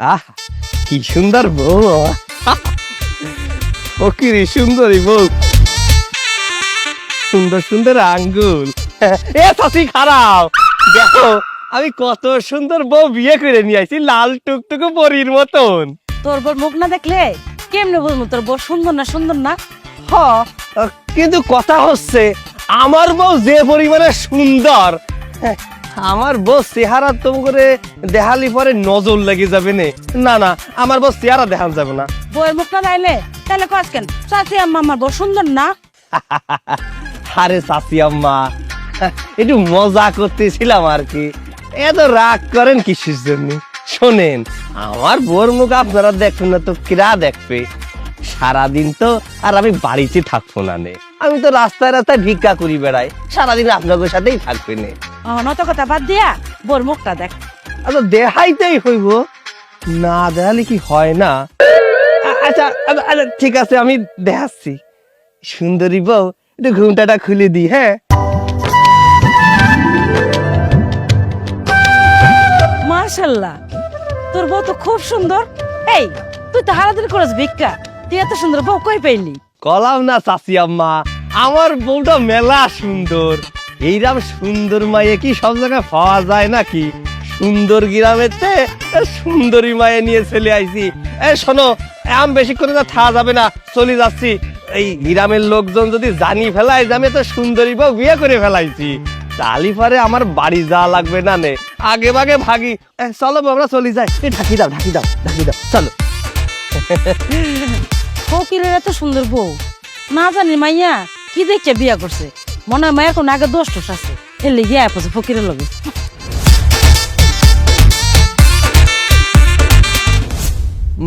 আহ কি সুন্দর বউ। ও কি রে সুন্দরী বউ। সুন্দর সুন্দর আঙ্গুল। এ চাষি খারাপ। দেখো আমি কত সুন্দর বউ বিয়ে করে নিয়ে আইছি লাল টুকটুকু পরীর মতন। তোর বোর মুখ না দেখলে কেমনে বলব তোর বোর সুন্দর না সুন্দর না? হ। কিন্তু কথা হচ্ছে আমার বউ যে পরিমাণে সুন্দর আমার বউ চেহারা তো করে দেখালি পরে নজর লেগে যাবে নে। না না আমার বউ চেহারা দেখান যাবে না। বউয়ের মুখ না। দেখলে তাহলে কাজ কেন? চাচি আম্মা আমার বোর সুন্দর না? আরে চাচি আম্মা একটু মজা করতেছিলাম আর কি। এত রাগ করেন কিসের জন্য? শোনেন আমার বোর মুখ আপনারা দেখবেন না তো কিরা দেখবে? সারাদিন তো আর আমি বাড়িতে থাকব না নে। আমি তো রাস্তায় রাস্তায় ভিক্ষা করি বেড়াই। সারাদিন আপনাদের সাথেই থাকবে নে। নত কথা বাদ দিয়া বোর মুখটা দেখ। আচ্ছা দেখাইতেই হইব। না দেখালে কি হয় না? আচ্ছা আচ্ছা, ঠিক আছে আমি দেখাচ্ছি। সুন্দরী বউ একটু ঘুমটাটা খুলে দিই হ্যাঁ? মার্শাল্লাহ তোর বউ তো খুব সুন্দর। এই তুই তো হারাদিন করিস ভিক্ষা তুই এত সুন্দর বউ কই পাইলি? কলাম না চাচি আম্মা আমার বউটা মেলা সুন্দর। এইরকম সুন্দর মায়ে কি সব জায়গায় পাওয়া যায় নাকি? সুন্দর গ্রামেতে সুন্দরী মায়ে নিয়ে চলে আইছি। এ, শোনো এম বেশিক্ষণ না থাকা যাবে না, চলে যাচ্ছি। এই গ্রামের লোকজন যদি জানি ফেলায় যে আমি তো সুন্দরী বউ বিয়ে করে ফেলাইছি, তালি পরে আমার বাড়ি যাওয়া লাগবে না নে। আগে ভাগে ভাগি চলো আমরা চলে যাই। ঢাকি দাও ঢাকি দাও ঢাকি দাও, চলো। ফকিরের এত সুন্দর বউ, না জানি মাইয়া, কি দেখছে বিয়া করছে? মনে হয় মায়ের কোনো আগে দোষ টোষ আছে। এর লেগে আয় পড়ছে ফকিরের লগে।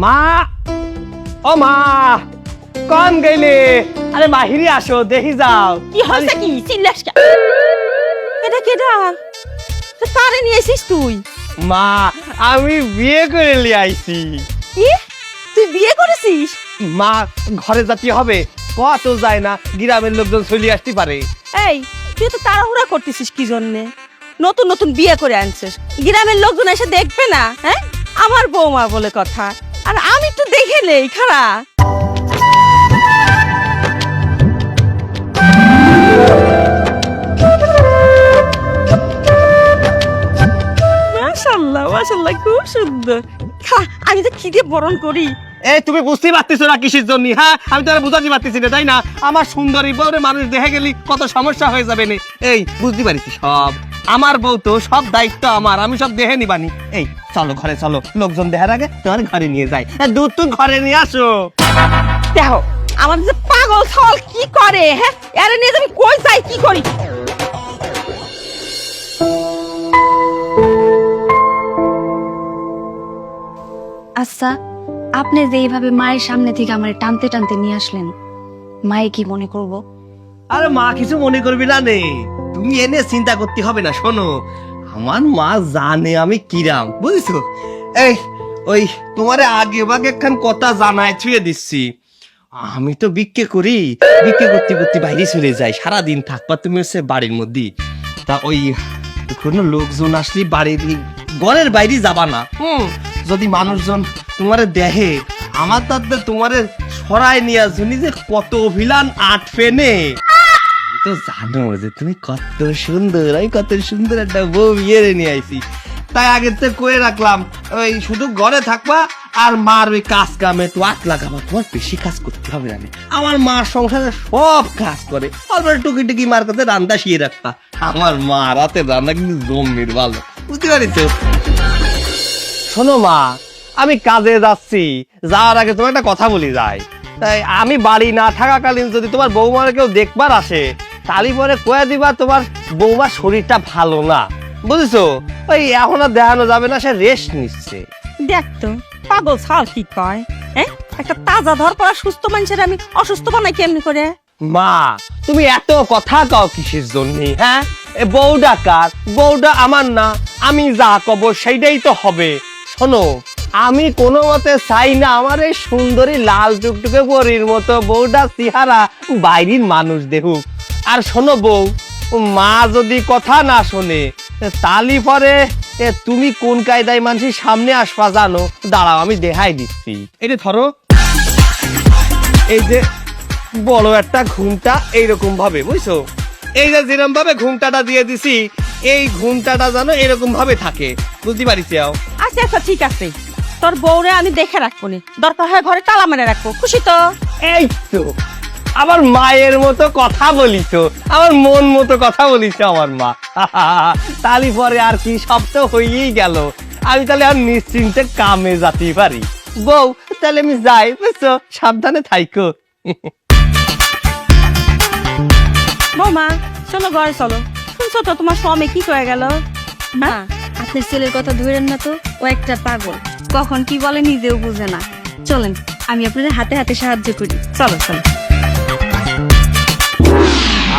মা ও মা কন গেলে? আরে মাহিরি আসো দেখি যাও। কি হয়েছে কি? চিল্লাস কে? এটা কেডা? তো তারে নিয়ে এসিস তুই? মা আমি বিয়ে করে নিয়ে আইছি। কি? তুই বিয়ে করেছিস? মা ঘরে জাতি হবে কত যায় না গ্রামের লোকজন চলে আসতে পারে। এই, তুই তো তাড়াহুড়া করতেছিস কি জন্যে? নতুন নতুন বিয়ে করে আনছিস। গ্রামের লোকজন এসে দেখবে না হ্যাঁ? আমার বৌমা বলে কথা, আর আমি তো দেখে নেই খারা মাশাল্লাহ মাশাল্লাহ, খুব সুন্দর। আমি তো খিদে বরণ করি। এই তুমি বুঝতে পারতেছো না কিসের জন্য হ্যাঁ? আমি তো আর বুঝাতে পারতেছি না তাই না? আমার সুন্দরী বউরে মানুষ দেখে গেলি কত সমস্যা হয়ে যাবে না। এই বুঝতে পারিস সব। আমার বউ তো সব দায়িত্ব আমার আমি সব দেখে নিবানি এই চলো ঘরে চলো। লোকজন দেখার আগে তোমার ঘরে নিয়ে যাই। এ, দুধ তুই ঘরে নিয়ে আসো। দেখো আমার যে পাগল ছল কি করে হ্যাঁ? এরে নিয়ে আমি কই যাই কি করি? আচ্ছা আপনি যে এইভাবে মায়ের সামনে থেকে আমার টানতে টানতে নিয়ে আসলেন, মায়ে কি মনে করব? আরে মা, কিছু মনে করবি না নে। তুমি এনে চিন্তা করতে হবে না, শোনো। আমার মা জানে আমি কিরাম, বুঝছ? এই, ওই তোমারে আগে বাগে একখান কথা জানায় ছুঁয়ে দিচ্ছি। আমি তো বিক্রি করি বিক্রি করতে করতে বাইরে চলে যাই, সারাদিন থাকবা তুমি হচ্ছে বাড়ির মধ্যে তা ওই কোনো লোকজন আসলে বাড়ির, ঘরের বাইরে যাবা না। হুম যদি মানুষজন তোমারে দেহে আমার তাতে তোমারে সরাই নিয়ে শুনি যে কত অভিলান আট ফেনে তো জানো যে তুমি কত সুন্দর, আমি কত সুন্দর একটা বউ বিয়ে নিয়ে আইছি। তাই আগে তো কয়ে রাখলাম, ওই শুধু ঘরে থাকবা আর মার ওই কাজ কামে, একটু আট লাগাবা। তোমার বেশি কাজ করতে হবে না আমার মার সংসারে সব কাজ করে, অল্প টুকি টুকি মার কাছে রান্না শিয়ে রাখবা। আমার মা রাতে রান্না কিন্তু জমির ভালো, বুঝতে পারিস শোনো মা আমি কাজে যাচ্ছি। যাওয়ার আগে তোমার একটা কথা বলি যাই। তাই আমি বাড়ি না থাকাকালীন যদি তোমার বৌমার কেউ দেখবার আসে তালি পরে কয়ে দিবা তোমার বৌমার শরীরটা ভালো না। বুঝেছ? ওই এখন আর দেখানো যাবে না সে রেস্ট নিচ্ছে। দেখ তো পাগল ছাল কি কয় হ্যাঁ? একটা তাজা ধর পড়া সুস্থ মানুষের আমি অসুস্থ বানাই কেমনি করে? মা তুমি এত কথা কাও কিসের জন্য হ্যাঁ? বউডা কার? বউডা আমার না আমি যা কব সেইটাই তো হবে। শোনো, আমি কোনো মতে চাই না আমার এই সুন্দরী লাল টুকটুকে পরির মতো বউটা চেহারা বাইরের মানুষ দেখুক। আর শোনো বউ, মা যদি কথা না শোনে, তালি পরে তুমি কোন কায়দায় মানুষের সামনে আসবা জানো? দাঁড়াও, আমি দেখাই দিচ্ছি। এটা ধরো, এই যে বড় একটা ঘুমটা এইরকম ভাবে বুঝছ? এই যে যেরকম ভাবে ঘুমটাটা দিয়ে দিছি এই ঘুমটাটা যেন এরকম ভাবে থাকে। বুঝতে পারিস আচ্ছা আচ্ছা ঠিক আছে। তোর বউরে আমি দেখে রাখব নি। দরকার হয় ঘরে তালা মেরে রাখব। খুশি তো? এই তো। আমার মায়ের মতো কথা বলিস আমার মন মতো কথা বলিস আমার মা। তালি পরে আর কি সব তো হয়েই গেল। আমি তাহলে আর নিশ্চিন্তে কামে যেতে পারি। বউ তাহলে আমি যাই বুঝছ? সাবধানে থাইকো। বৌমা চলো ঘরে চলো। শুনছো তো তোমার স্বামী কি করে গেল? মা আপনার ছেলের কথা ধরেন না তো ও একটা পাগল। কখন কি বলে নিজেও বুঝে না। চলেন আমি আপনাদের হাতে হাতে সাহায্য করি। চলো চলো।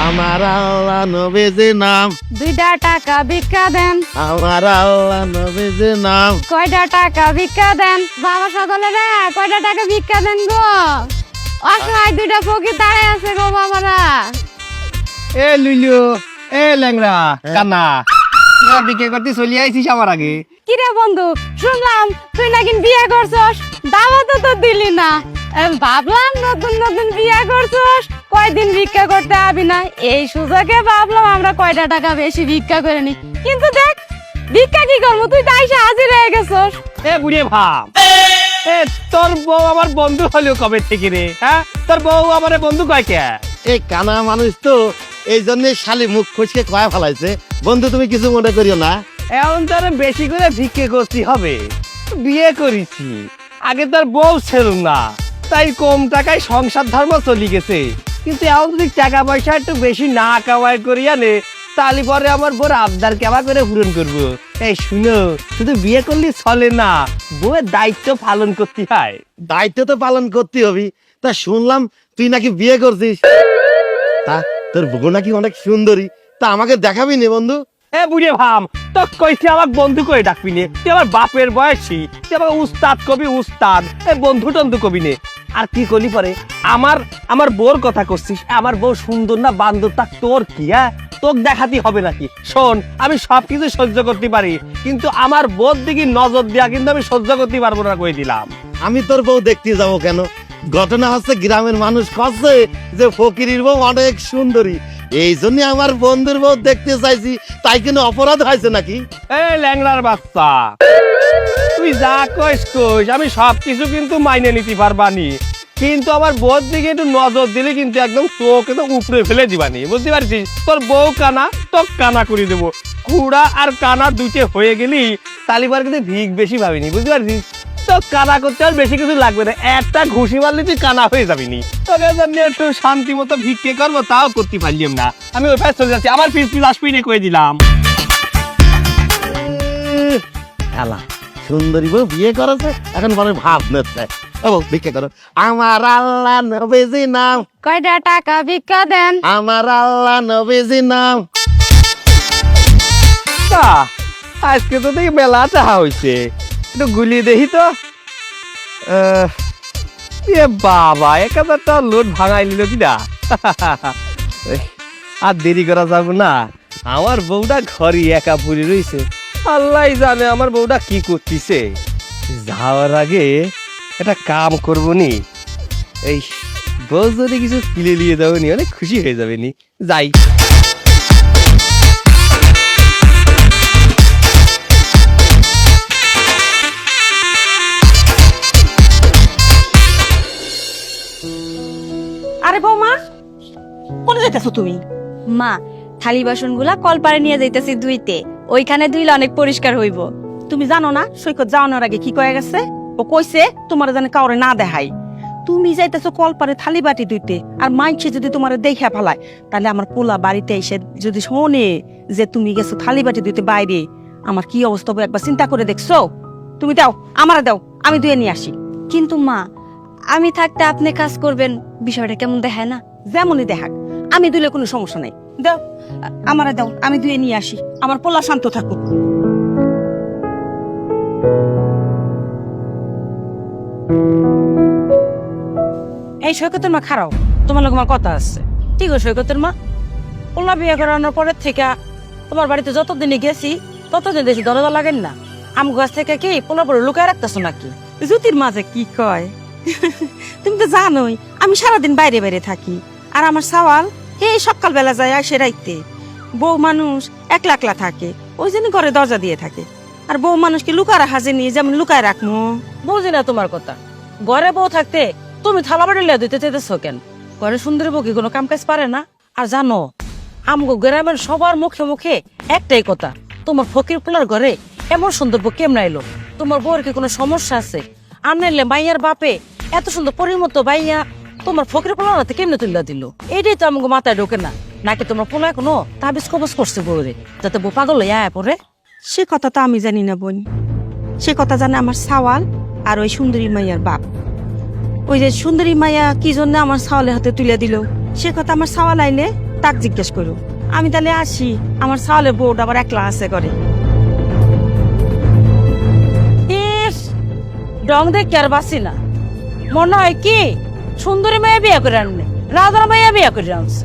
আমার আল্লাহ নবীজি নাম। দুইটা টাকা ভিক্ষা দেন। আমার আল্লাহ নবীজি নাম। কয়টা টাকা ভিক্ষা দেন? বাবা সকলে রে কয়টা টাকা ভিক্ষা দেন গো? অসহায় দুইটা ফকির দাঁড়ায় আছে গো বাবারা। এ লুইলু এ ল্যাংরা কানা বিকে করতে চলে আইছিস আমার আগে। কিরে বন্ধু শুনলাম তুই নাকি বিয়ে করছস দাওয়াত তো দিলি না। ভাবলাম নতুন নতুন বিয়ে করছস কয়দিন ভিক্ষা করতে আবি না। এই সুযোগে ভাবলাম আমরা কয়টা টাকা বেশি ভিক্ষা করে নি কিন্তু দেখ ভিক্ষা কি করব? তুই তাই হাজির হয়ে গেছস। এ বুড়ে ভাব। এ তোর বউ আমার বন্ধু হলো কবে থেকে রে হ্যাঁ? তোর বউ আমার বন্ধু কয় কে? এই কানা মানুষ তো এই জন্য শালি মুখ খুঁজকে কয়া ফেলাইছে। বন্ধু তুমি কিছু মনে করিও না। এখন তোর বেশি করে ভিক্ষে করতে হবে? বিয়ে করেছি। আগে তোর বউ ছিল না। তাই কম টাকায় সংসার ধর্ম চলে গেছে। কিন্তু এখন যদি টাকা পয়সা একটু বেশি না কামাই করি আনে তাহলে পরে আমার বউর আবদার কেমন করে পূরণ করব? এই শুনো শুধু বিয়ে করলে চলে না বউয়ের দায়িত্ব পালন করতে হয়। দায়িত্ব তো পালন করতে হবি। তা শুনলাম তুই নাকি বিয়ে করছিস। তা তোর বউ নাকি অনেক সুন্দরী। তা আমাকে দেখাবি নে বন্ধু। এ বুড়ে ভাম তো কইছি আমার বন্ধু করে ডাকবি নে। তুই আমার বাপের বয়সী তুই আমার উস্তাদ কবি উস্তাদ এ বন্ধু টন্ধু কবি নে। আর কি করলি পরে? আমার আমার বউর কথা করছিস আমার বউ সুন্দর না বান্দর তা তোর কি হ্যাঁ? তোকে দেখাতে হবে নাকি? শোন আমি সবকিছু সহ্য করতে পারি কিন্তু আমার বোর দিকে নজর দেয়া কিন্তু আমি সহ্য করতে পারব না কই দিলাম। আমি তোর বউ দেখতে যাব কেন? ঘটনা হচ্ছে, গ্রামের মানুষ কচ্ছে যে ফকিরির বউ অনেক সুন্দরী। এই জন্য আমার বন্ধুর বউ দেখতে চাইছি, তাই কিন্তু অপরাধ হয়েছে নাকি? ল্যাংড়ার বাচ্চা, তুই যা কইস কইস, আমি সবকিছু কিন্তু মাইনে নিতে পারবানি। কিন্তু আমার বউর দিকে একটু নজর দিলে কিন্তু একদম তোকে তো উপরে ফেলে দিবানি, বুঝতে পারছিস? তোর বউ কানা তো কানা করে দেবো। কুড়া আর কানা দুইটে হয়ে গেলি, তালিবার কিন্তু ভিক বেশি ভাবিনি, বুঝতে পারছিস? তো কানা করতে আর বেশি কিছু লাগবে না। একটা ঘুষি মারলে তুই কানা হয়ে যাবি নি। তোকে জন্য একটু শান্তি মতো ভিক্ষে করব তাও করতে পারলাম না। আমি ওই পাশে চলে যাচ্ছি। আমার ফিস ফিস আসবি না করে দিলাম। খেলা সুন্দরী বউ বিয়ে করেছে এখন পরে ভাব নিচ্ছে। ও ভিক্ষা করো। আমার আল্লাহ নবীজি নাম। কয়টা টাকা ভিক্ষা দেন? আমার আল্লাহ নবীজি নাম। তা আজকে তো দেখি মেলা চাহা হয়েছে। একটু গুলি দেখি তো। এ বাবা, এক হাজারটা লোড ভাঙাই নিল কিনা? আর দেরি করা যাব না। আমার বউটা ঘরে একা পড়ে রয়েছে আল্লাহ জানে আমার বউটা কি করতেছে। যাওয়ার আগে একটা কাম করব নি। এই বউ যদি কিছু কিলে নিয়ে যাব নি, অনেক খুশি হয়ে যাবে নি। যাই। কোনে তুমি। মা থালি বাসনগুলা কলপারে নিয়ে যাইতেছি ধুইতে। ওইখানে ধুইলে অনেক পরিষ্কার হইব। তুমি জানো না সৈকত যাওয়ানোর আগে কি কয়ে গেছে? ও কইছে তোমার জানে কাউরে না দেখাই। তুমি যাইতেছো কলপারে থালি বাটি দুইতে আর মাইছে যদি তোমার দেখে ফেলায় তাহলে আমার পোলা বাড়িতে এসে যদি শোনে যে তুমি গেছো থালি বাটি দুইতে বাইরে আমার কি অবস্থা হবে একবার চিন্তা করে দেখছ? তুমি দাও আমারে দাও আমি ধুয়ে নিয়ে আসি। কিন্তু মা আমি থাকতে আপনি কাজ করবেন বিষয়টা কেমন দেখায় না? যেমনই দেখাক। আমি দিলে কোনো সমস্যা নাই। দাও, আমারে দাও, আমি ধুয়ে নিয়ে আসি। আমার পোলা শান্ত থাকুক। এই সৈকতের মা খারাও, তোমার লোক আমার কথা আছে। ঠিক আছে সৈকতের মা। পোলা বিয়ে করানোর পরের থেকে তোমার বাড়িতে যতদিনে গেছি, ততদিন দেশে দরজা লাগেন না। আম গাছ থেকে কি পোলা পরে লুকায় রাখতেছো নাকি? জুতির মাঝে কি কয়? তুমি তো জানোই, আমি সারাদিন বাইরে বাইরে থাকি। আর আমার সওয়াল এই সকালবেলা যায় আসে রাইতে। বউ মানুষ একলা একলা থাকে, ওই জন্য ঘরে দরজা দিয়ে থাকে। আর বউ মানুষকে লুকা রাখা নিয়ে যেমন লুকায় রাখমু। বুঝি না তোমার কথা। ঘরে বউ থাকতে তুমি থালা বাড়ি লিয়া দিতে চাইতেছো কেন? ঘরে সুন্দরী বউ কি কোনো কাম কাজ পারে না? আর জানো, আমগো গ্রামের সবার মুখে মুখে একটাই কথা, তোমার ফকির পোলার ঘরে এমন সুন্দর বউ কেমন আইলো? তোমার বউর কি কোনো সমস্যা আছে? আনাইলে মাইয়ার বাপে এত সুন্দর পরিমতো বাইয়া তোমার ফকির পোলার হাতে কেমনে তুলে দিল? এইটাই তো আমাকে মাথায় ঢোকে না। নাকি তোমার পোলা এখনও তাবিজ কবজ করছে বউরে যাতে বউ পাগল হইয়া আয়া পড়ে? সে কথা তো আমি জানি না বোন। সে কথা জানে আমার সাওয়াল আর ওই সুন্দরী মাইয়ার বাপ। ওই যে সুন্দরী মাইয়া কি জন্য আমার সাওয়ালের হাতে তুলে দিল? সে কথা আমার সাওয়াল আইলে তাক জিজ্ঞেস করো। আমি তাহলে আসি আমার সাওয়ালের বোর্ড আবার একলা আছে করে ডং দেখে আর বাসি না। মনে হয় কি সুন্দরী মেয়ে বিয়ে করে আনলে রাধার মেয়ে বিয়ে করে আনছে।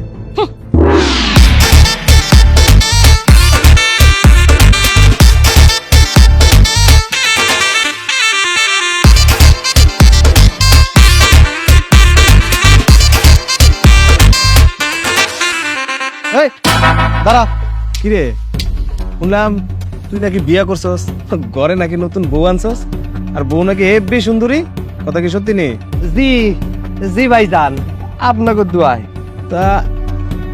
এই দাঁড়া। কিরে? শুনলাম তুই নাকি বিয়া করছস ঘরে নাকি নতুন বউ আনছস আর বউ নাকি হেব্বি সুন্দরী? কথা কি সত্যি নেই জি জি ভাইজান আপনাকে দোয়াই তা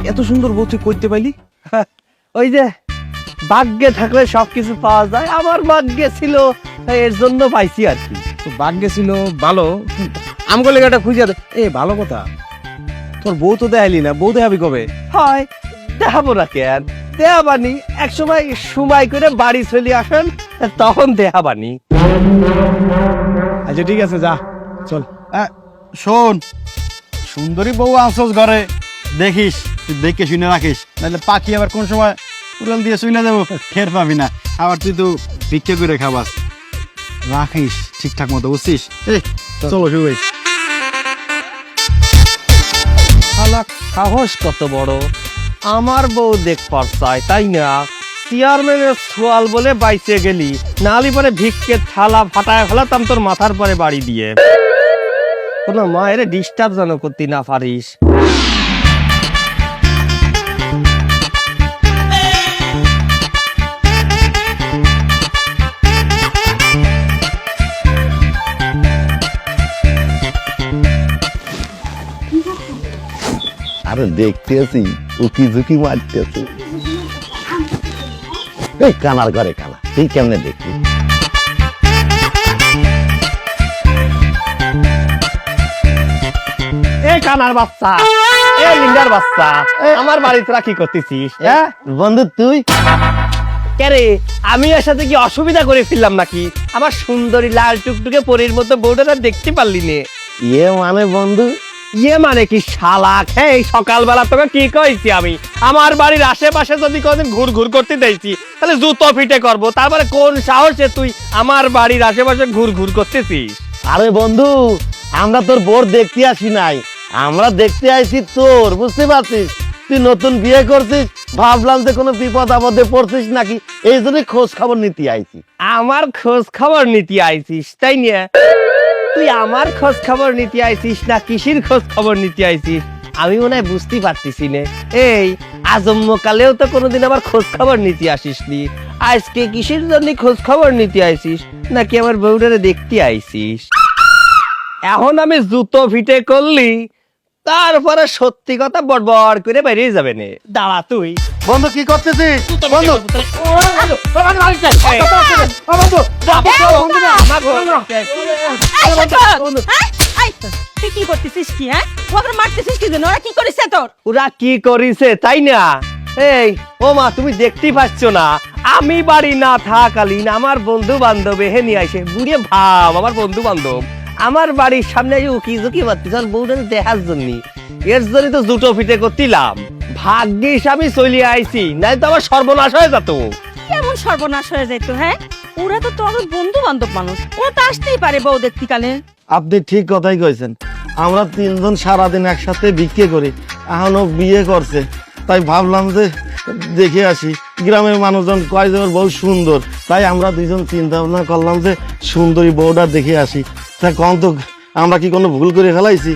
এত সুন্দর বউ তুই করতে পাইলি? ওই যে ভাগ্যে থাকলে সবকিছু পাওয়া যায় আমার ভাগ্যে ছিল এর জন্য পাইছি আর কি। ভাগ্যে ছিল ভালো আমগো লেগাটা খুঁজে দে এ ভালো কথা। তোর বউ তো দেখাইলি না বউ দেখাবি কবে? হয় দেখাবো না কেন? দেহাবানি এক সময় সময় করে বাড়ি চলে আসেন তখন দেহাবানি আচ্ছা ঠিক আছে যা চল। শোন সুন্দরী বউ আনছস ঘরে দেখিস তুই দেখে শুনে রাখিস নাহলে পাখি আবার কোন সময় উড়াল দিয়ে শুনে যাব টের পাবি না আবার তুই তো ভিক্ষে করে খাবাস। রাখিস ঠিকঠাক মতো বুঝছিস? এই চলো। শালা সাহস কত বড়। আমার বউ দেখ পারছাই তাই না? চেয়ারম্যানের সোয়াল বলে বাইচে গেলি নালি পরে ভিক্ষে থালা ফাটায় ফেলাতাম তোর মাথার পরে বাড়ি দিয়ে। কোনো মায়ের ডিস্টার্ব যেন করতে না পারিস। আরে দেখতে আছি উকি ঝুঁকি মারতেছি। এই কানার ঘরে কানা, তুই কেমনে দেখবি? কানার বাচ্চা। এ বাচ্চা। আমার বাড়ি তোরা কি করতেছিস হ্যাঁ? বন্ধু তুই? কেরে আমি এর সাথে কি অসুবিধা করে ফেললাম নাকি? আমার সুন্দরী লাল টুকটুকে পরীর মতো বউটা দেখতে পারলি নে। ইয়ে মানে বন্ধু? ইয়ে মানে কি শালা? এই সকালবেলা তোকে কি কইছি আমি? আমার বাড়ির আশেপাশে যদি কোনদিন ঘুর ঘুর করতে দেখছি তাহলে জুতো ফিটে করব। তারপরে কোন সাহসে তুই আমার বাড়ির আশেপাশে ঘুর ঘুর করতেছিস? আরে বন্ধু আমরা তোর বোর দেখতে আসি নাই। আমরা দেখতে আইছি তোর, বুঝতে পারছিস? তুই নতুন বিয়ে করছিস, ভাবলাম যে কোনো বিপদ আপদে পড়ছিস নাকি? এই জন্যই খোঁজ খবর নিতে আইছি। আমার খোঁজ খবর নিতে আইছিস, তাই নিয়ে? তুই আমার খোঁজ খবর নিতে আইছিস না কিসির খোঁজ খবর নিতে আইছিস? আমি মনে হয় বুঝতে পারতেছি নে। এই আজম্মকালেও তো কোনোদিন আমার খোঁজ খবর নিতে আসিসনি। আজকে কিসের জন্য খোঁজ খবর নিতে আইছিস? নাকি আমার বউটারে দেখতে আইছিস? এখন আমি জুতো ফিটে করলি তারপরে সত্যি কথা বড়বড় করে বেরিয়ে যাবে নে। দাঁড়া তুই। বন্ধু কি করতেছিস? বন্ধু! হ্যাঁ? কি করতেছিস কি হ্যাঁ? ওকে মারতেছিস কি জন্য? ওরা কি করেছে তোর? ওরা কি করিছে তাই না? এই ও মা তুমি দেখতেই পাচ্ছ না। আমি বাড়ি না থাকালীন আমার বন্ধু বান্ধব এহে নিয়ে বুড়িয়ে ভাব আমার বন্ধু বান্ধব আমার বাড়ির সামনে উকি ঝুঁকি মারতে আর বউটা দেখার জন্য। এর জন্য তো জুটো ফিটে করতিলাম। ভাগ্যিস আমি চলে আইছি নাই তো আমার সর্বনাশ হয়ে যেত। কেমন সর্বনাশ হয়ে যাইতো হ্যাঁ? ওরা তো তোর বন্ধু বান্ধব মানুষ ওরা তো আসতেই পারে বউ দেখতে কালে। আপনি ঠিক কথাই কইছেন। আমরা তিনজন সারাদিন একসাথে বিক্রি করি এখনও বিয়ে করছে। তাই ভাবলাম যে দেখে আসি। গ্রামের মানুষজন কয় যে বউ সুন্দর। তাই আমরা দুজন চিন্তা ভাবনা করলাম যে সুন্দরী বউটা দেখে আসি। তা কম তো আমরা কি কোনো ভুল করে ফেলাইছি?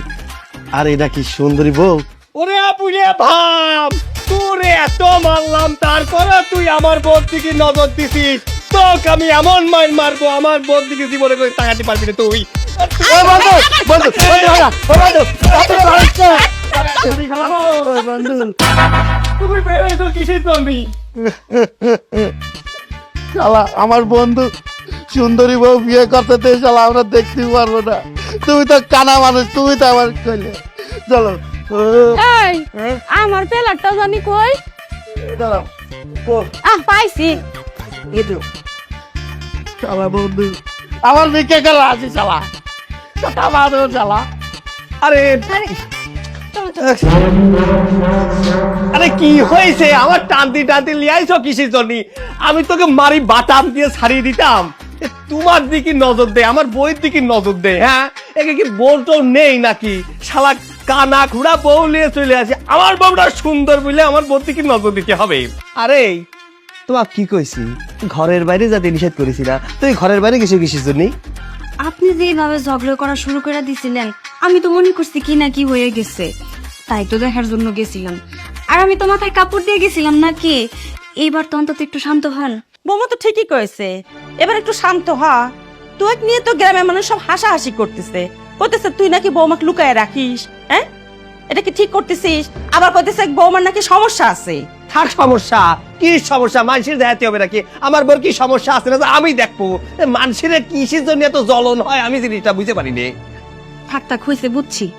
আর এটা কি সুন্দরী বউ? ওরে আপুরে ভাব তোরে এত মারলাম তারপরে তুই আমার বোর দিকে নজর দিছিস। তোকে আমি এমন মাইন মারবো আমার বোর দিকে জীবনে করে তাকাতে পারবি না তুই। বন্ধু বন্ধু বন্ধু। বন্ধু। তুমি বেরোয় কিসের জমি শালা আমার বন্ধু সুন্দরী বউ বিয়ে করতে দে শালা আমরা দেখতে পারব না। তুমি তো কানা মানুষ তুমি তো আমার কইলে চলো। এই আমার পেলারটা জানি কই? দাঁড়াও ও, আহ পাইছি। এই তো। শালা বন্ধু আমার বিকে গেল আছি শালা। কথা বাদো শালা। আরে আরে কি হয়েছে? আমার টানতি টানতি লিয়াইছো কিসের জন্য? আমি তোকে মারি বাটাম দিয়ে ছাড়িয়ে দিতাম। তোমার দিকে নজর দে আমার বইয়ের দিকে নজর দে হ্যাঁ? একে কি বউ তো নেই নাকি? শালা কানা খুড়া বউ নিয়ে চলে আসে। আমার বউটা সুন্দর বলে আমার বউর দিকে নজর দিতে হবে। আরে তোমার কি কইছি? ঘরের বাইরে যাতে নিষেধ করেছি না তুই ঘরের বাইরে কিছু কিসের জন্য? আপনি যে এইভাবে ঝগড়া করা শুরু করে দিছিলেন আমি তো মনে করছি কি না কি হয়ে গেছে। তাই তো দেখার জন্য গেছিলাম। আর আমি তো মাথায় কাপড় দিয়ে গেছিলাম নাকি? এইবার তো অন্তত একটু শান্ত হন। বৌমা তো ঠিকই কয়েছে। এবার একটু শান্ত হ। তুই নিয়ে তো গ্রামের মানুষ সব হাসাহাসি করতেছে। কইতেছে তুই নাকি বৌমাকে লুকায় রাখিস হ্যাঁ? এটা কি ঠিক করতেছিস? আবার কইতেছে বৌমার নাকি সমস্যা আছে। থাক সমস্যা কি সমস্যা? মানুষের দেখাতে হবে নাকি? আমার বোর কি সমস্যা আছে না আমি দেখব? এ, মানুষের কিসের জন্য এত জ্বলন হয়? আমি জিনিসটা বুঝতে পারিনি। থাক থাক হয়েছে বুঝছি।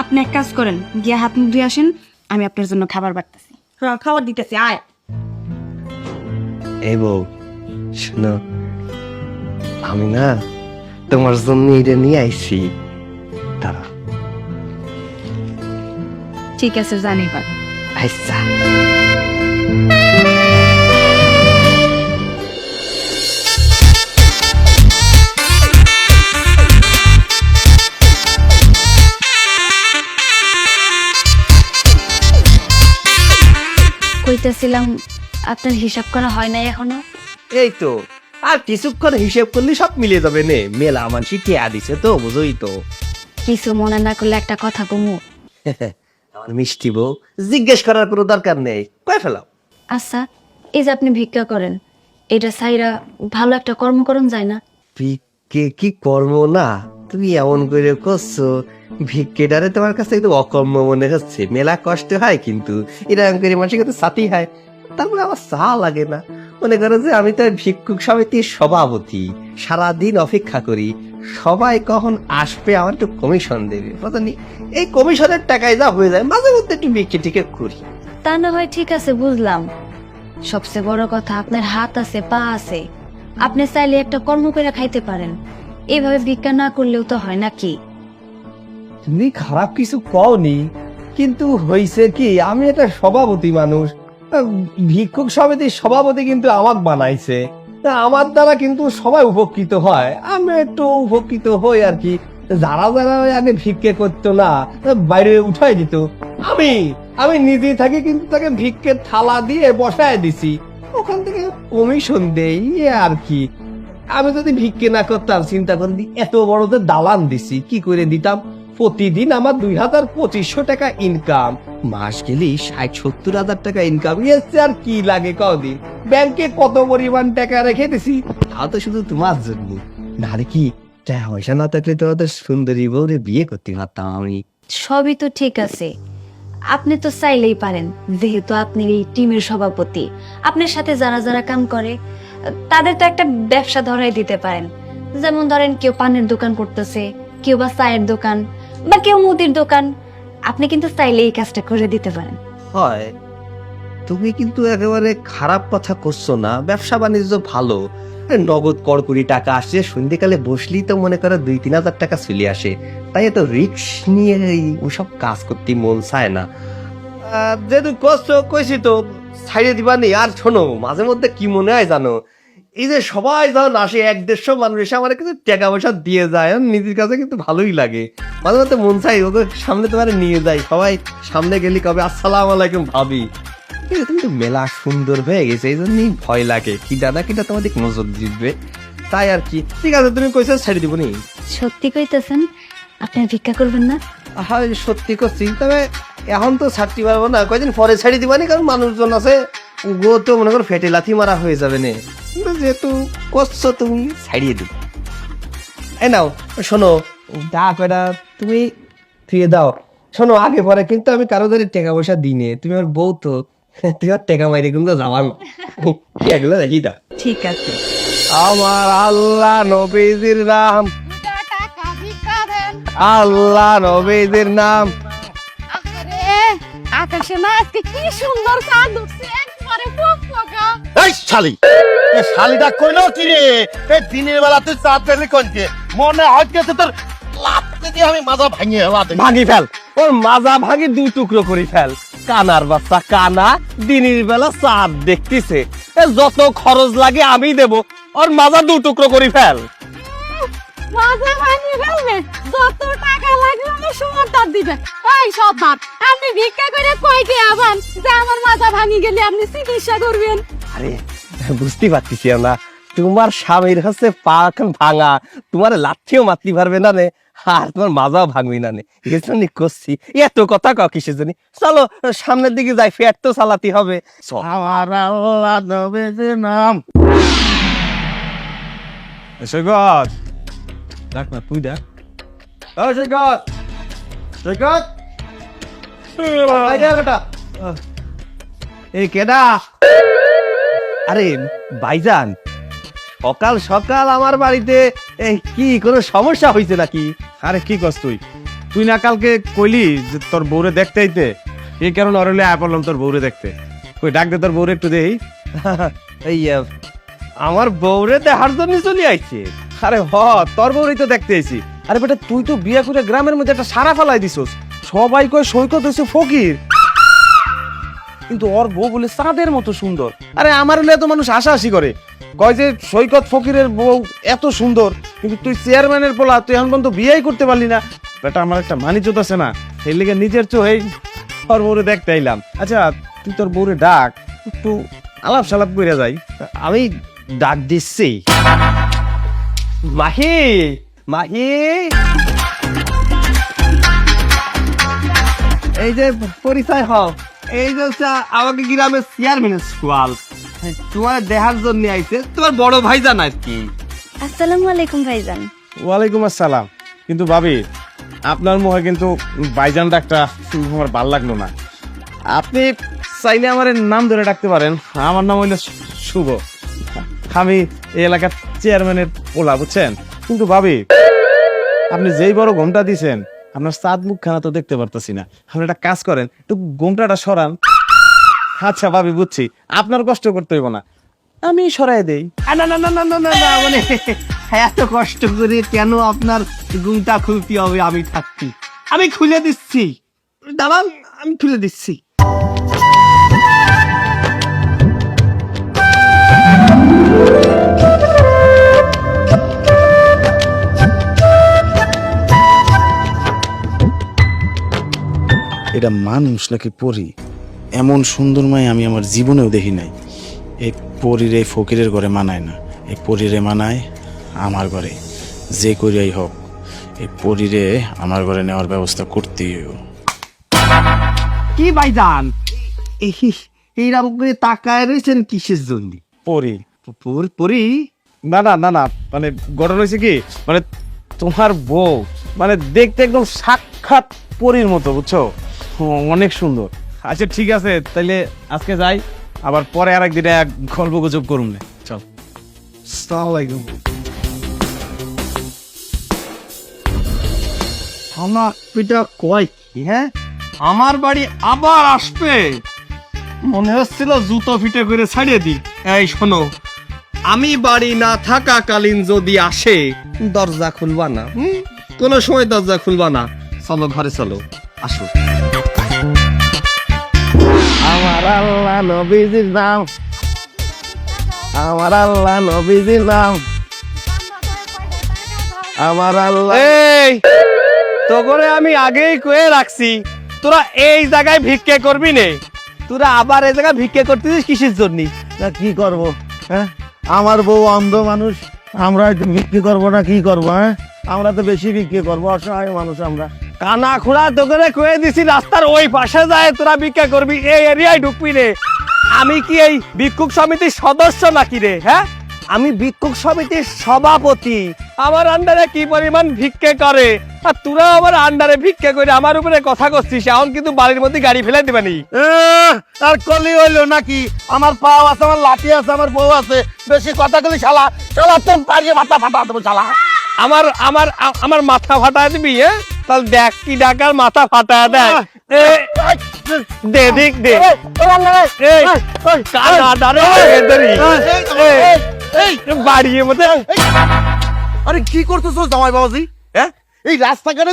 আপনি এক কাজ করেন গিয়ে হাত মুখ ধুয়ে আসেন আমি আপনার জন্য খাবার বাড়তেছি। হ্যাঁ, খাবার দিতেছি আয়। এই বউ শোনো আমি না তোমার জন্য এটা নিয়ে আইছি। দাঁড়া ঠিক আছে জানি পার আচ্ছা। কইতেছিলাম আপনার হিসাব করা হয় নাই এখনও? এই তো আর কিছুক্ষণ হিসেব করলে সব মিলে যাবে নে। মেলা মানসি টিয়া দিছে তো বুঝোই তো। কিছু মনে না করলে একটা কথা কমু। আমার মিষ্টি বউ জিজ্ঞেস করার কোনো দরকার নেই। কয়ে ফেলাও। আচ্ছা এই যে আপনি ভিক্ষা করেন এটা সাইরা ভালো একটা কর্ম করুন যায় না? ভিক্ষে কি কর্ম না? তুমি এমন করে করছ ভিক্ষেটারে তোমার কাছে একটু অকর্ম মনে হচ্ছে। মেলা কষ্ট হয় কিন্তু এরকম করে মানুষের কাছে সাথী হয়। তারপরে আমার চা লাগে না। মনে করো যে আমি তো ভিক্ষুক সমিতির সভাপতি, সারাদিন অপেক্ষা করি। সবাই কখন আসবে আমার একটু কমিশন দেবে। বুঝলি এই কমিশনের টাকায় যা হয়ে যায়, মাঝে মধ্যে একটু ভিক্ষে টিকে করি। তা না হয় ঠিক আছে, বুঝলাম। সবচেয়ে বড় কথা আপনার হাত আছে, পা আছে। আপনি চাইলে একটা কর্ম করে খাইতে পারেন। এইভাবে ভিক্ষা না করলেও তো হয় নাকি? তুমি খারাপ কিছু কওনি, কিন্তু হয়েছে কি, আমি একটা সভাপতি মানুষ। ভিক্ষুক সমিতির সভাপতি কিন্তু আমাক বানাইছে। আমার দ্বারা কিন্তু সবাই উপকৃত হয়। আমি একটু উপকৃত হই আর কি। যারা যারা আগে ভিক্ষে করতো না বাইরে উঠাই দিত। আমি আমি নিজে থাকি কিন্তু তাকে ভিক্ষের থালা দিয়ে বসায় দিছি। ওখান থেকে কমিশন দেই আর কি। আমি যদি ভিক্ষে না করতাম, চিন্তা করি এত বড় দালান দিছি, কি করে দিতাম? প্রতিদিন আমার দুই হাজার পঁচিশশো টাকা ইনকাম মাস গেলি ষাট, সত্তর হাজার টাকা ইনকাম এসছে আর কি লাগে কদিন? ব্যাংকে কত পরিমাণ টাকা রেখে দিছি? তাও তো শুধু তোমার জন্য। কি পয়সা না থাকলে তো ওদের সুন্দরী বউরে বিয়ে করতে পারতাম আমি। সবই তো ঠিক আছে। আপনি তো চাইলেই পারেন, যেহেতু আপনি এই টিমের সভাপতি। আপনার সাথে যারা যারা কাম করে, তাদের তো একটা ব্যবসা ধরাই দিতে পারেন। যেমন ধরেন কেউ পানের দোকান করতেছে, কেউ বা চায়ের দোকান। বা কেউ মুদির দোকান, আপনি কিন্তু চাইলে এই কাজটা করে দিতে পারেন। হয়। তুমি কিন্তু একেবারে খারাপ কথা করছ না, ব্যবসা বাণিজ্য ভালো। নগদ কড়কুড়ি টাকা আসছে সন্ধ্যেকালে বসলেই তো মনে করো দুই তিন হাজার টাকা চলে আসে। তাই এত রিক্স নিয়ে ওসব কাজ করতে মন চায় না। যেহেতু করছ কইছি তো, ছাইড়ে দিবা নেই আর শোনো, মাঝে মধ্যে কি মনে হয় জানো? এই যে সবাই যখন আসে এক দেড়শো মানুষ এসে আমার কিন্তু টাকা পয়সা দিয়ে যায়। নিজের কাছে কিন্তু ভালোই লাগে। মাঝে মধ্যে মন চাই ওদের সামনে তোমার নিয়ে যাই। সবাই সামনে গেলি কবে? আসসালাম আলাইকুম ভাবি। কিন্তু তুমি তো মেলা সুন্দর হয়ে গেছে এই জন্যই ভয় লাগে। কি দাদা কিটা তোমাদের নজর দিবে? তাই আর কি। ঠিক আছে তুমি কইছো ছেড়ে দিব নি। সত্যি কইতেছেন? আপনি ভিক্ষা করবেন না? হ্যাঁ সত্যি করছি। তবে এখন তো ছাড়তে পারব না। কয়দিন পরে ছেড়ে দিবানি কারণ মানুষজন আছে। গো তো মনে করো ফেটে লাথি মারা হয়ে যাবে নে। কিন্তু যেহেতু করছ তুমি ছাড়িয়ে দিব এই নাও শোনো যা কয়টা তুমি থুয়ে দাও। শোনো আগে পরে কিন্তু আমি কারও ধরে টাকা পয়সা দিনে তুমি আমার বউ তো তুমি আর টাকা মাইরে কিন্তু যাবার না। এগুলো দেখি দাও ঠিক আছে। আমার আল্লাহ নবীজির নাম। আল্লাহ নবীজির নাম। আকাশে না আজকে কি সুন্দর চাঁদ উঠছে। এই শালি এ শালিটা কইলো কি রে? এই দিনের বেলাতে চাঁদ পেলি কোনকে। মনে হচ্ছে তোর লাত্তি দিয়ে আমি মাজা ভাঙিয়ে লাতে ভাঙি ফেল। ওর মাজা ভাঙি দুই টুকরো করে ফেল। কানার বাচ্চা কানা দিনের বেলা চাঁদ দেখতেছে। এ যত খরচ লাগে আমি দেব। ওর মাজা দু টুকরো করে ফেল। মাঝে ভাঙি ফেলবে যত টাকা লাগবে আমি সমানটা দিবে। ওই সৎমার আপনি ভিক্ষা করে কয়টি আবান? যে আমার মাথা ভাঙি গেলে আপনি চিকিৎসা করবেন। আরে বুঝতে পারতেছি না তোমার স্বামীর হচ্ছে পা এখন ভাঙা। তোমার লাঠিও মারতে পারবে না নে আর তোমার মাজাও ভাঙবি না নে এই করছি। এত কথা ক কিসের জন্য? চলো সামনের দিকে যাই ফের তো চালাতে হবে। আমার আল্লাহ নাম। দেখ ও সৈকত সৈকত এই যে বেটা। এই কেডা আরে, ভাইজান, সকাল সকাল আমার বাড়িতে, এই কি কোনো সমস্যা হয়েছে নাকি? আরে, কি কস তুই? তুই না কালকে কইলি যে তোর বউরে দেখতে আইতে। এই কারণে অরলে আয় পড়লাম তোর বউরে দেখতে। কই, ডাক দে তোর বউরে একটু দেই। এই আমার বউরে দেখার জন্য চলে আইছে। আরে হ, তোর বউরই তো দেখতে আইছি। আরে বেটা, তুই তো বিয়া করে গ্রামের মধ্যে একটা সারা ফেলাই দিছস। সবাই কয় সৈকত হয়েছে ফকির। কিন্তু ওর বউ বলে চাঁদের মতো সুন্দর। আরে আমার হলে এত মানুষ হাসাহাসি করে। কয় যে সৈকত ফকিরের বউ এত সুন্দর, কিন্তু তুই চেয়ারম্যানের পোলা, তুই এখন পর্যন্ত বিয়েই করতে পারলি না। বেটা, আমার একটা মানিজ্যত আছে না, সেই লিগে নিজের চোহেই তোর বউরে দেখতে আইলাম। আচ্ছা তুই তোর বউরে ডাক, একটু আলাপ সালাপ করে যাই। আমি ডাক দিচ্ছি। মাহি মাহি। এই যে পরিচয় হও। এই যে আমাকে গ্রামের চেয়ারম্যানের সোয়াল তোমার দেখার জন্য আইছে তোমার বড় ভাই জান আর কি। আসসালামু আলাইকুম ভাইজান। ওয়ালাইকুম আসসালাম। কিন্তু ভাবি আপনার মুখে কিন্তু বাইজান ডাকটা আমার ভালো লাগল না। আপনি চাইলে আমার নাম ধরে ডাকতে পারেন। আমার নাম হইল শুভ। আমি এই এলাকার চেয়ারম্যানের পোলা বুঝছেন? কিন্তু ভাবি, আপনি যেই বড় ঘোমটা দিছেন, আপনার সাত মুখখানা তো দেখতে পারতেছি না। আপনি একটা কাজ করেন, একটু ঘোমটাটা সরান। আচ্ছা ভাবি, বুঝছি। আপনার কষ্ট করতে হইব না। আমি সরাই দেই। না না না না না না মানে এত কষ্ট করে কেন আপনার গুমটা খুলতে হবে আমি থাকছি? আমি খুলে দিচ্ছি। দাঁড়ান, আমি খুলে দিচ্ছি। এটা মানুষ নাকি পরি? এমন সুন্দর মাই আমি আমার জীবনেও দেখি নাই। এই পরীর এই ফকিরের ঘরে মানায় না। এই পরীরে মানায় আমার ঘরে। যে করিয়াই হোক এই পরীরে আমার ঘরে নেওয়ার ব্যবস্থা করতেই কি ভাইজান? এই এইরকম করে তাকায় রয়েছেন কিসের জন্য? পরি। পর- পরি? না না না না। মানে ঘটনা হয়েছে কি? মানে তোমার বউ মানে দেখতে একদম সাক্ষাৎ পরীর মতো বুঝছ? অনেক সুন্দর। আচ্ছা ঠিক আছে, তাইলে আজকে যাই, আবার পরে আর একদিন এক গল্প গুজব করুন চল। আমার কয় কি হ্যাঁ? আমার বাড়ি আবার আসবে। মনে হচ্ছিল জুতো ফিটে করে ছাড়িয়ে দি এই, শোনো, আমি বাড়ি না থাকাকালীন যদি আসে, দরজা খুলবা না? কোনো সময় দরজা খুলবা না। চলো, ঘরে চলো। আসো। আল্লাহ নবীজির নাম। আমার আল্লাহ নবীজির নাম। আমার আল্লাহ এই তো করে আমি আগেই কয়ে রাখছি তোরা এই জায়গায় ভিক্ষে করবি নে। তোরা আবার এই জায়গায় ভিক্ষে করতেছিস কিসের জন্য? তা কি করব হ্যাঁ? আমার বউ অন্ধ মানুষ আমরা বিক্রি করব না কি করব হ্যাঁ? আমরা তো বেশি বিক্রি করব অসহায় মানুষ আমরা। কানা খোড়া দোকানে কয়ে দিছি রাস্তার ওই পাশে যায় তোরা ভিক্ষা করবি এই এরিয়ায় ঢুকবি রে। আমি কি এই ভিক্ষুক সমিতির সদস্য নাকি রে হ্যাঁ? আমি ভিক্ষুক সমিতির সভাপতি। আমার আন্ডারে কি পরিমাণ ভিক্ষে করে? আর তোরা আমার আন্ডারে ভিক্ষে করে আমার উপরে কথা করছিস এখন কিন্তু বাড়ির মধ্যে গাড়ি ফেলে দিবানি আর কলি হইল নাকি? আমার পাও আছে আমার লাঠি আছে আমার বউ আছে। বেশি কথা কলি শালা শালা তোর পাড়িয়ে মাথা ফাটা দেবো শালা। আমার আমার আমার মাথা ফাটা দিবি হ্যাঁ? তাহলে দেখ কি ডাকার মাথা ফাটায় দেয় এ, দে দিক দে। বাড়ির মধ্যে। আরে কি করতেছো জামাই বাবাজি? হ্যাঁ? এই রাস্তাঘাটে